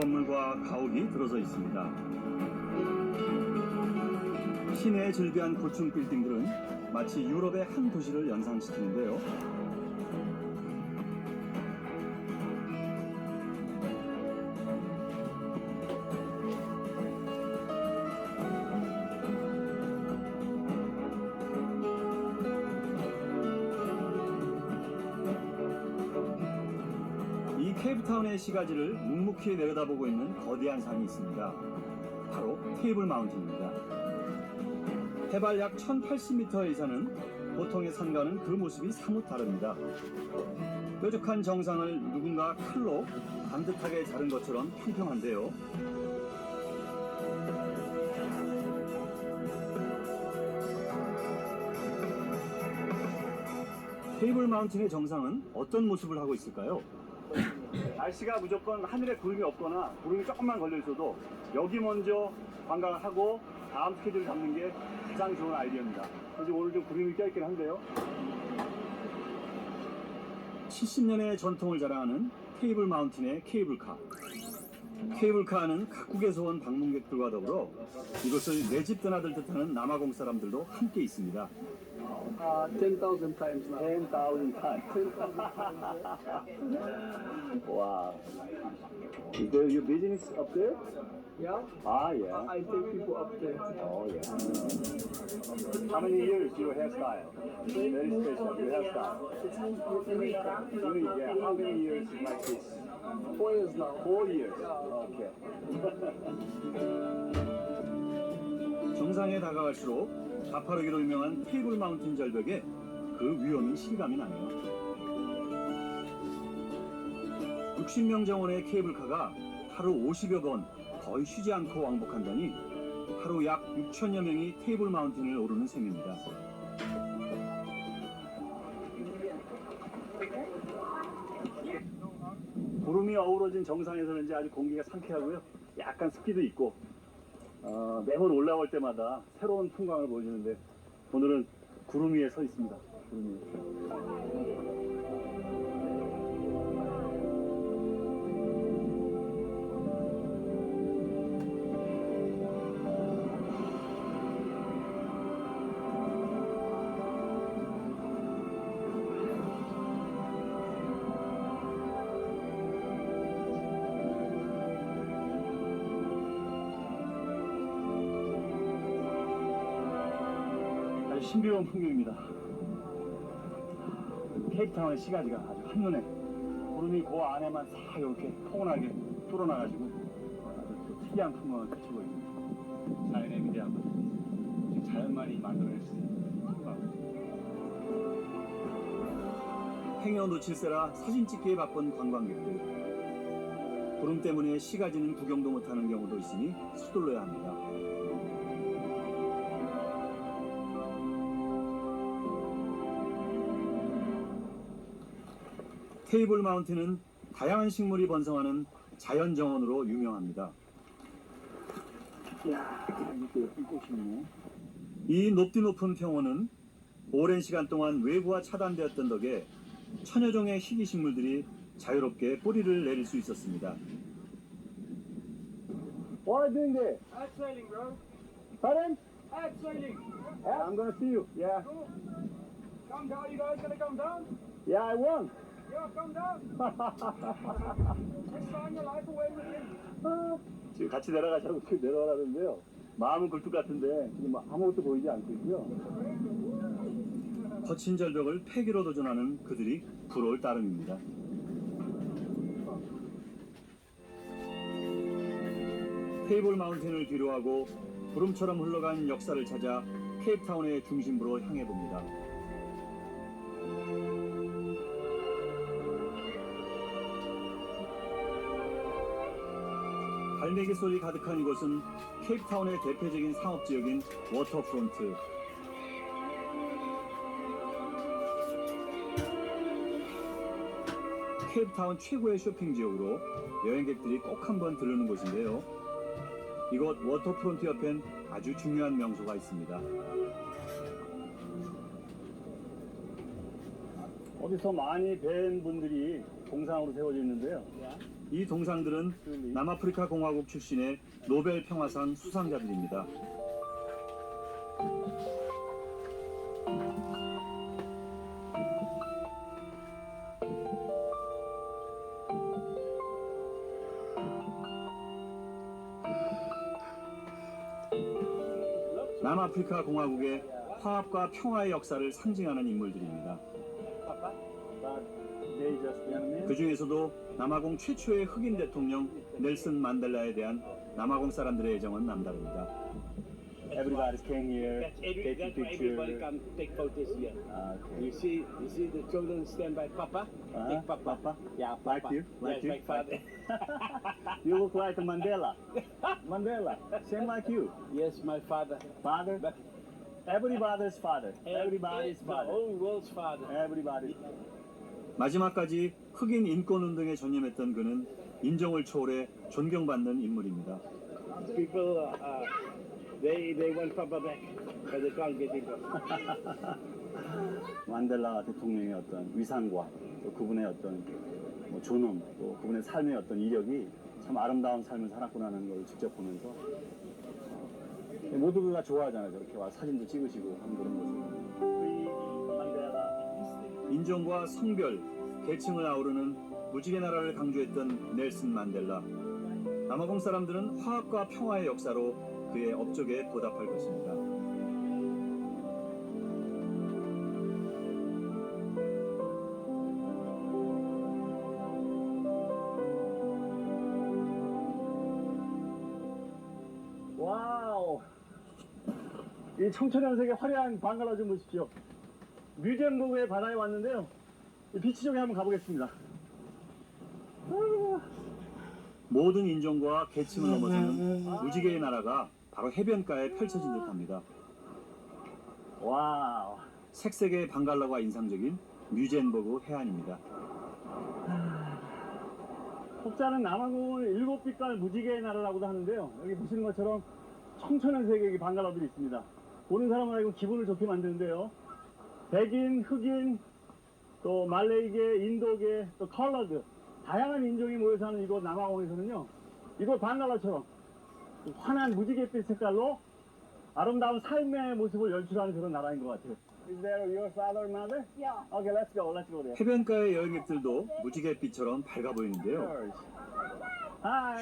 건물과 가옥이 들어서 있습니다. 시내에 즐비한 고층 빌딩들은 마치 유럽의 한 도시를 연상시키는데요. 케이프타운의 시가지를 묵묵히 내려다보고 있는 거대한 산이 있습니다. 바로 테이블 마운틴입니다. 해발 약 1080m의 이 산은 보통의 산과는 그 모습이 사뭇 다릅니다. 뾰족한 정상을 누군가 칼로 반듯하게 자른 것처럼 평평한데요. 테이블 마운틴의 정상은 어떤 모습을 하고 있을까요? 날씨가 무조건 하늘에 구름이 없거나 구름이 조금만 걸려 있어도 여기 먼저 관광을 하고 다음 스케줄을 잡는 게 가장 좋은 아이디어입니다. 그래서 오늘 좀 구름이 껴있긴 한데요. 70년의 전통을 자랑하는 테이블 마운틴의 케이블카. 케이블카는 각국에서 온 방문객들과 더불어 이곳을 내 집 떠나들 듯하는 남아공 사람들도 함께 있습니다. Uh, 10,000 times now. 10,000 times. 10,000 times. wow. Is there your business up there? Yeah. Ah, yeah. I take people up there. Oh, yeah. How many years your hairstyle? Very special, your hairstyle. Unique, yeah. How many years like this? Four years now. Four years. Okay. 정상에 다가갈수록 가파르기로 유명한 테이블 마운틴 절벽에 그 위험이 실감이 나네요. 60명 정원의 케이블카가 하루 50여 번 거의 쉬지 않고 왕복한다니 하루 약 6천여 명이 테이블 마운틴을 오르는 셈입니다. 구름이 어우러진 정상에서는 이제 아주 공기가 상쾌하고요. 약간 습기도 있고 어, 매번 올라올 때마다 새로운 풍광을 보여주는데 오늘은 구름 위에 서 있습니다. 구름 위에. 신비로운 풍경입니다. 케이프타운의 시가지가 아주 한눈에 구름이 그 안에만 싹 이렇게 포근하게 뚫어나가지고 아주 또 특이한 풍경을 펼치고 있는 자연의 위대한 것. 자연만이 만들어낼 수 있는 풍경. 행여 놓칠세라 사진 찍기에 바쁜 관광객들. 구름 때문에 시가지는 구경도 못하는 경우도 있으니 서둘러야 합니다. 테이블 마운틴은 다양한 식물이 번성하는 자연 정원으로 유명합니다. 이 높디 높은 평원은 오랜 시간 동안 외부와 차단되었던 덕에 천여 종의 희귀 식물들이 자유롭게 뿌리를 내릴 수 있었습니다. What are you doing there? Abseiling, bro. Pardon? Abseiling. Yeah, I'm gonna see you. Yeah, Come down. You guys gonna come down? yeah, I won. 지금 같이 내려가자고 내려가라는데요. 마음은 굴뚝 같은데 지금 뭐 아무것도 보이지 않고 있고요. 거친 절벽을 폐기로 도전하는 그들이 부러울 따름입니다. 테이블 마운틴을 뒤로하고 구름처럼 흘러간 역사를 찾아 케이프타운의 중심부로 향해 봅니다. 갈매기 소리 가득한 이곳은 케이프타운의 대표적인 상업 지역인 워터프론트. 케이프타운 최고의 쇼핑 지역으로 여행객들이 꼭 한번 들르는 곳인데요. 이곳 워터프론트 옆엔 아주 중요한 명소가 있습니다. 어디서 많이 뵌 분들이 동상으로 세워져 있는데요. 이 동상들은 남아프리카 공화국 출신의 노벨 평화상 수상자들입니다. 남아프리카 공화국의 화합과 평화의 역사를 상징하는 인물들입니다. 그 중에서도 남아공 최초의 흑인 대통령 넬슨 만델라에 대한 남아공 사람들의 애정은 남다릅니다. Everybody came here, a why everybody picture. come take photos here. Ah, okay. You see, you see the children stand by Papa. Uh-huh. Take Papa. Papa? Yeah, Like Papa. you? Like yes, you? like father. You look like Mandela. Mandela, same like you. yes, my father. Father, But everybody's father. Everybody's the father. whole world's father. Everybody. 마지막까지 흑인 인권 운동에 전념했던 그는 인정을 초월해 존경받는 인물입니다. People, uh, they they want Papa back, but they can't get him back. 만델라 대통령의 어떤 위상과 또 그분의 어떤 뭐 존엄 또 그분의 삶의 어떤 이력이 참 아름다운 삶을 살았구나는 걸 직접 보면서 어, 모두가 좋아하잖아요 저렇게 와 사진도 찍으시고 하는 그런 모습 인종과 성별 계층을 아우르는 무지개 나라를 강조했던 넬슨 만델라 남아공 사람들은 화합과 평화의 역사로 그의 업적에 보답할 것입니다. 와우! 이 청천향색의 화려한 방갈라 좀 보십시오. 뮤지엄북의 바다에 왔는데요. 이 비치 쪽에 한번 가보겠습니다. 아이고. 모든 인종과 계층을 넘어서는 무지개의 나라가 바로 해변가에 펼쳐진 듯합니다. 와우! 색색의 방갈라가 인상적인 뮤젠버그 해안입니다. 혹자는 남아공을 일곱 빛깔 무지개의 나라라고도 하는데요. 여기 보시는 것처럼 청천연색의 방갈라들이 있습니다. 보는 사람은 알고 기분을 좋게 만드는데요. 백인, 흑인, 또 말레이계, 인도계, 또 컬러드 다양한 인종이 모여 사는 이곳 남아공에서는요. 이곳 방갈라처럼 그 환한 무지갯빛 색깔로 아름다운 삶의 모습을 연출하는 그런 나라인 것 같아요. Is there your father, mother? Yeah. Okay, let's go. Let's go there. 해변가의 여행객들도 무지갯빛처럼 밝아 보이는데요.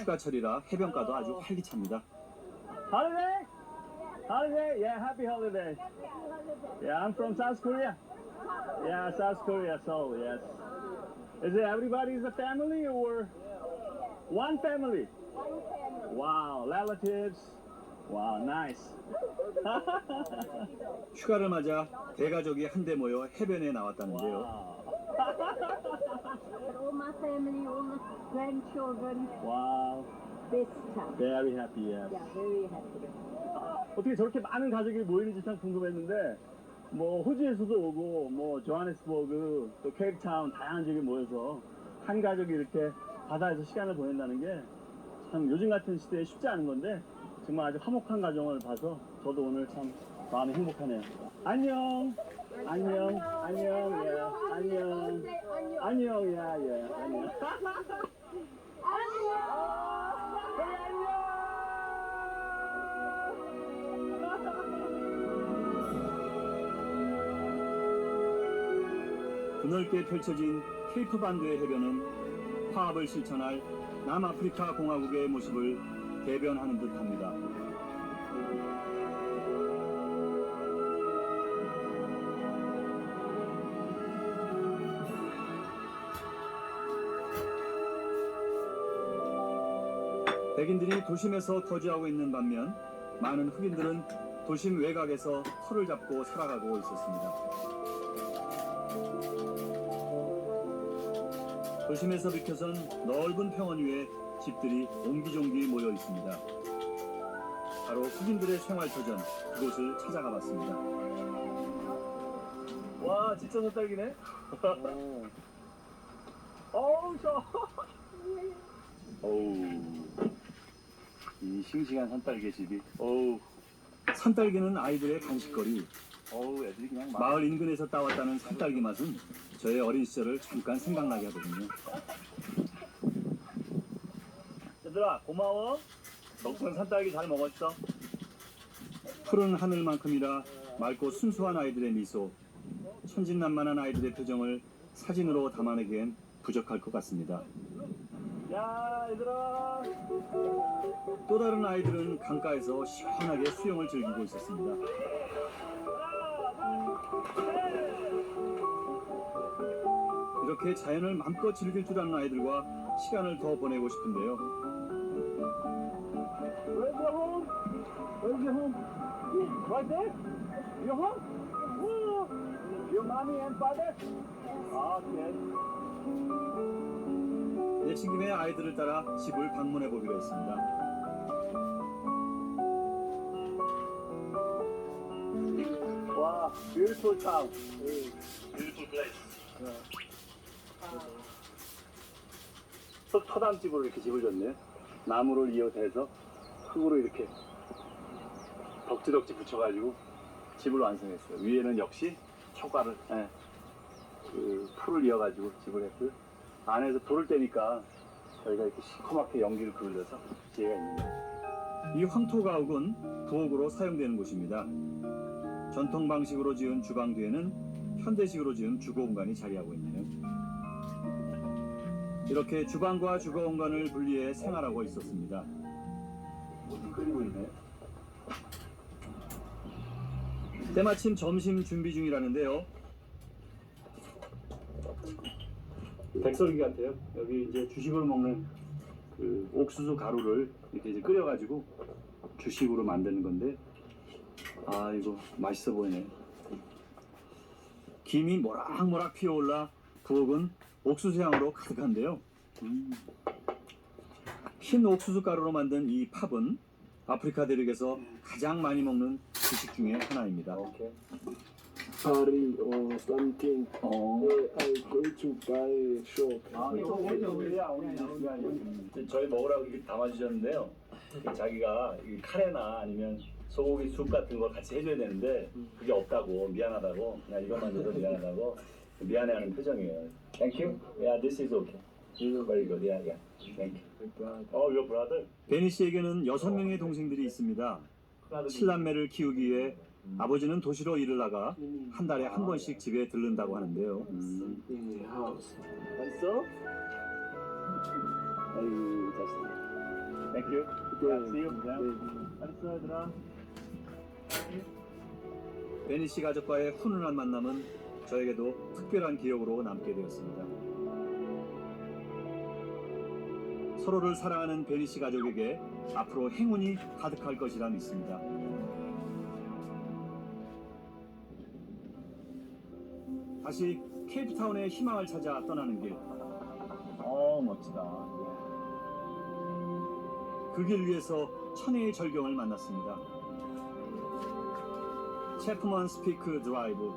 휴가철이라 해변가도 아주 활기찹니다. Holiday? Holiday? Yeah, happy holiday. Yeah, I'm from South Korea. Yeah, South Korea, Seoul, yes. Is it everybody's a family or one family? Wow, relatives. Wow, nice. 휴가를 맞아 대가족이 한데 모여 해변에 나왔다는데요. All my family, all the grandchildren, 와우, best time. very happy, yes. Yeah, very happy. 어떻게 저렇게 많은 가족이 모이는지 참 궁금했는데 뭐 호주에서도 오고 뭐 조하네스버그 또 케이프타운 다양한 지역에 모여서 한 가족이 이렇게 바다에서 시간을 보낸다는 게 참 요즘 같은 시대에 쉽지 않은 건데 정말 아주 화목한 가정을 봐서 저도 오늘 참 마음이 행복하네요. 안녕. 안녕. 안녕. 예. 안녕. 안녕. 야, 예. 안녕. 드넓게 펼쳐진 케이프 반도의 해변은 화합을 실천할 남아프리카 공화국의 모습을 대변하는 듯합니다. 백인들이 도심에서 거주하고 있는 반면 많은 흑인들은 도심 외곽에서 터를 잡고 살아가고 있었습니다. 도심에서 비켜선 넓은 평원 위에 집들이 옹기종기 모여 있습니다. 바로 흑인들의 생활 터전 그곳을 찾아가 봤습니다. 와 진짜 산딸기네. 어우 저. 어우 이 싱싱한 산딸기 집이. 어우 산딸기는 아이들의 간식거리. 어우 애들이 그냥 마을 인근에서 따왔다는 산딸기 맛은 저의 어린 시절을 잠깐 생각나게 하거든요. 얘들아 고마워. 덕분 산딸기 잘 먹었어. 푸른 하늘만큼이라 맑고 순수한 아이들의 미소, 천진난만한 아이들의 표정을 사진으로 담아내기엔 부족할 것 같습니다. 야 얘들아. 또 다른 아이들은 강가에서 시원하게 수영을 즐기고 있었습니다. 이렇게 자연을 마음껏 즐길 줄 아는 아이들과 시간을 더 보내고 싶은데요. Where's your home? Where's your home? Right there? Your home? Woo! Your mommy and father? Okay. 내친 김에 아이들을 따라 집을 방문해 보기로 했습니다. 와 beautiful town. beautiful place. 첫 초담집으로 이렇게 집을 졌네. 나무를 이어대서 흙으로 이렇게 덕지덕지 붙여가지고 집을 완성했어요. 위에는 역시 초가를, 예, 그 풀을 이어가지고 집을 했고요. 안에서 불을 떼니까 저희가 이렇게 시커멓게 연기를 그을려서 지혜가 있는 거예요. 이 황토 가옥은 부엌으로 사용되는 곳입니다. 전통 방식으로 지은 주방 뒤에는 현대식으로 지은 주거 공간이 자리하고 있네요. 이렇게 주방과 주거 공간을 분리해 생활하고 있었습니다. 무슨 끓이고 있네. 때마침 점심 준비 중이라는데요. 백설기 같아요. 여기 이제 주식으로 먹는 그 옥수수 가루를 이렇게 이제 끓여가지고 주식으로 만드는 건데, 아 이거 맛있어 보이네. 김이 모락모락 피어올라 부엌은 옥수수 향으로 가득한데요. 음. 흰 옥수수 가루로 만든 이 팝은 아프리카 대륙에서 가장 많이 먹는 주식 중에 하나입니다. or something. 어. I go to buy shop. 아, 이거 오늘 우리야, 오늘 저희 먹으라고 이렇게 담아주셨는데요. 그 자기가 이 카레나 아니면 소고기 숲 같은 걸 같이 해줘야 되는데 그게 없다고 미안하다고 그냥 이것만 줘도 미안하다고 미안해하는 표정이에요. Thank you. Yeah, this is okay. This is very good. Yeah, yeah. Thank you. Oh, your brother. 베니 씨에게는 여섯 명의 동생들이 있습니다. 칠남매를 키우기 위해 아버지는 도시로 일을 나가 한 달에 한 번씩 집에 들른다고 하는데요. 음. 맛있어? 아유, 잘했어. Thank you. Yeah, see you. Yeah. 알았어, 얘들아. 베니 씨 가족과의 훈훈한 만남은 저에게도 특별한 기억으로 남게 되었습니다. 서로를 사랑하는 베니 씨 가족에게 앞으로 행운이 가득할 것이라 믿습니다. 다시 케이프타운의 희망을 찾아 떠나는 길. 어, 멋지다. 그 길 위에서 천혜의 절경을 만났습니다. 체프먼 스피크 드라이브.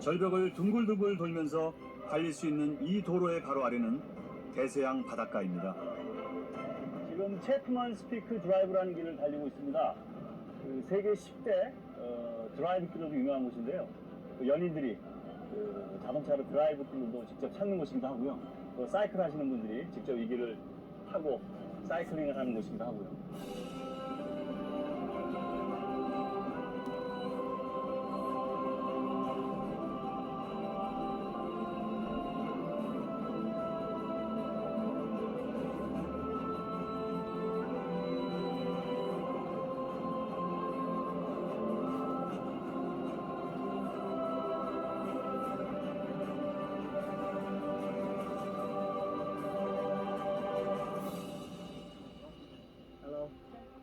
절벽을 둥글둥글 돌면서 달릴 수 있는 이 도로의 바로 아래는 대서양 바닷가입니다. 지금 체프먼 스피크 드라이브라는 길을 달리고 있습니다. 그 세계 10대 어, 드라이브 길로도 유명한 곳인데요. 그 연인들이 그 자동차로 드라이브 길로도 직접 찾는 곳이기도 하고요. 또 사이클 하시는 분들이 직접 이 길을 타고 사이클링을 하는 곳이기도 하고요.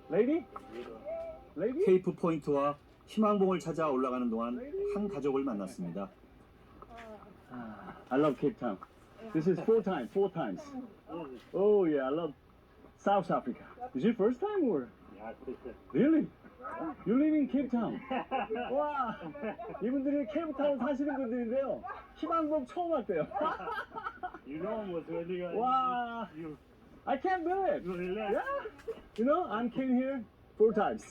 레이디? 케이프 포인트와 희망봉을 찾아 올라가는 동안 한 가족을 만났습니다. I love Cape Town. This is four times, four times. Oh yeah, I love South Africa. Is your first time or? Really? You live in Cape Town? 와, 이분들이 케이프타운 사시는 분들인데요. 희망봉 처음 왔대요. You know what's really good. 와, You I can't believe. Yeah, you know, I came here four times.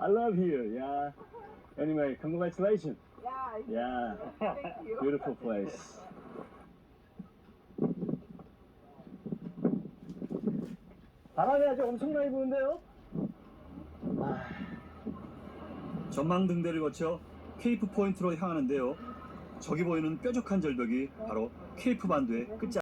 I love here. Yeah. Anyway, congratulations. Yeah, Yeah, thank you. beautiful place. 바람이 아주 엄청나게 부는데요? 전망등대를 거쳐 케이프 포인트로 향하는데요. 저기 보이는 뾰족한 절벽이 바로 케이프 반도의 끝자.